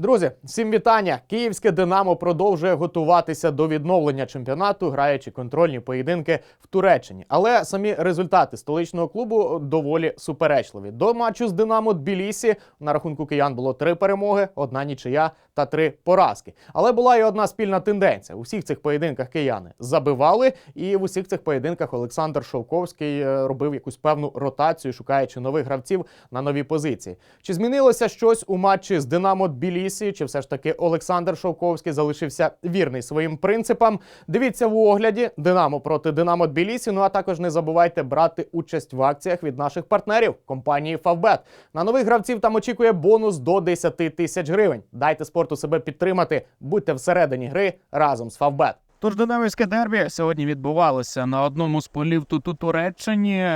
Друзі, всім вітання! Київське Динамо продовжує готуватися до відновлення чемпіонату, граючи контрольні поєдинки в Туреччині. Але самі результати столичного клубу доволі суперечливі. До матчу з Динамо Тбілісі на рахунку киян було три перемоги, одна нічия та три поразки. Але була і одна спільна тенденція: у всіх цих поєдинках кияни забивали, і в усіх цих поєдинках Олександр Шовковський е, робив якусь певну ротацію, шукаючи нових гравців на нові позиції. Чи змінилося щось у матчі з Динамо Тбілісі? Чи все ж таки Олександр Шовковський залишився вірний своїм принципам? Дивіться в огляді Динамо проти Динамо Тбілісі. Ну а також не забувайте брати участь в акціях від наших партнерів компанії Фавбет. На нових гравців там очікує бонус до 10 тисяч гривень. Дайте спорту себе підтримати. Будьте всередині гри разом з Фавбет. Тож динамівське дербі сьогодні відбувалося на одному з полів тут у Туреччині.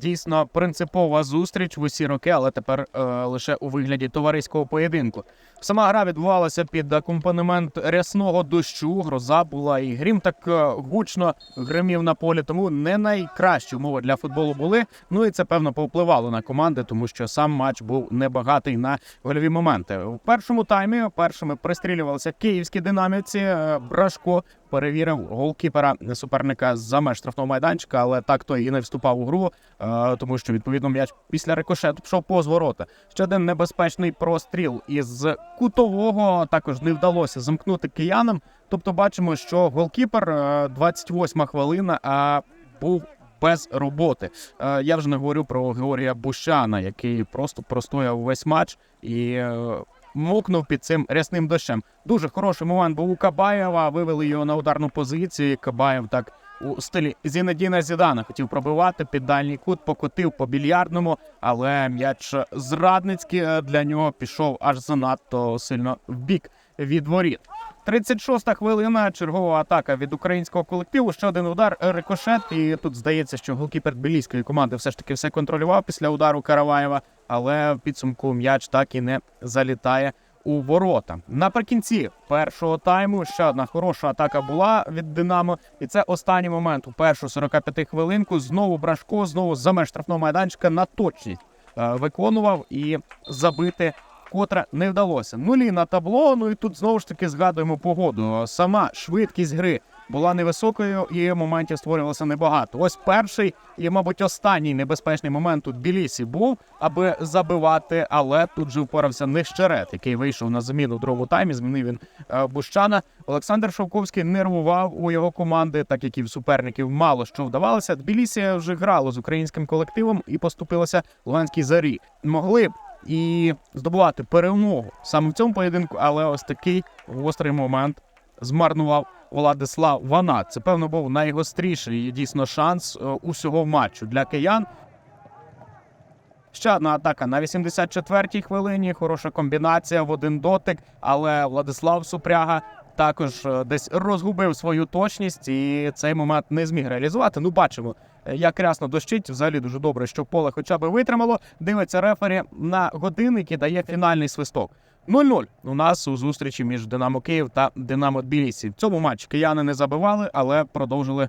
Дійсно принципова зустріч в усі роки, але тепер е, лише у вигляді товариського поєдинку. Сама гра відбувалася під акомпанемент рясного дощу. Гроза була і грім так е, гучно гримів на полі. Тому не найкращі умови для футболу були. Ну і це певно повпливало на команди, тому що сам матч був небагатий на гольові моменти. У першому таймі першими пристрілювалися київські динамівці. Е, Брашко перевірив голкіпера суперника за меж штрафного майданчика, але так той і не вступав у гру, е, тому що відповідно м'яч після рикошету пішов повз ворота. Ще один небезпечний простріл із кутового також не вдалося замкнути киянам. Тобто, бачимо, що голкіпер е, 28 хвилина, а був. Без роботи Е, я вже не говорю про Георгія Бущана, який просто простояв весь матч і е, мокнув під цим рясним дощем. Дуже хороший момент був у Кабаєва. Вивели його на ударну позицію. Кабаєв так у стилі Зінедіна Зідана хотів пробивати під дальній кут, покотив по більярдному, але м'яч зрадницький е, для нього пішов аж занадто сильно в бік від воріт. 36-та хвилина. Чергова атака від українського колективу. Ще один удар рикошет. І тут здається, що голкіпер тбіліської команди все ж таки все контролював після удару Караваєва, але в підсумку м'яч так і не залітає у ворота. Наприкінці першого тайму ще одна хороша атака була від Динамо, і це останній момент у першу 45 хвилинку. Знову Брашко, знову за меж штрафного майданчика на точність е, виконував і забити. Котре не вдалося. Нулі на табло. Ну і тут знову ж таки згадуємо погоду. Сама швидкість гри була невисокою, і моментів створювалося небагато. Ось перший і, мабуть, останній небезпечний момент у Тбілісі був, аби забивати, але тут же впорався Нещерет, який вийшов на заміну у другому таймі. Змінив він е, Бущана. Олександр Шовковський нервував у його команди, так як і в суперників мало що вдавалося. Тбілісі вже грало з українським колективом і поступилося Луганській зарі. Могли б і здобувати перемогу саме в цьому поєдинку, але ось такий гострий момент змарнував Владислав Ванат. Це певно був найгостріший дійсно шанс е, усього матчу для киян. Ще одна атака на 84-й хвилині. Хороша комбінація в один дотик, але Владислав Супряга також е, десь розгубив свою точність і цей момент не зміг реалізувати. Ну, бачимо, як рясно дощить. Взагалі дуже добре, що поле хоча б витримало. Дивиться рефері на годинник і дає фінальний свисток. 0-0 у нас у зустрічі між Динамо Київ та Динамо Тбілісі. В цьому матчі кияни не забивали, але продовжили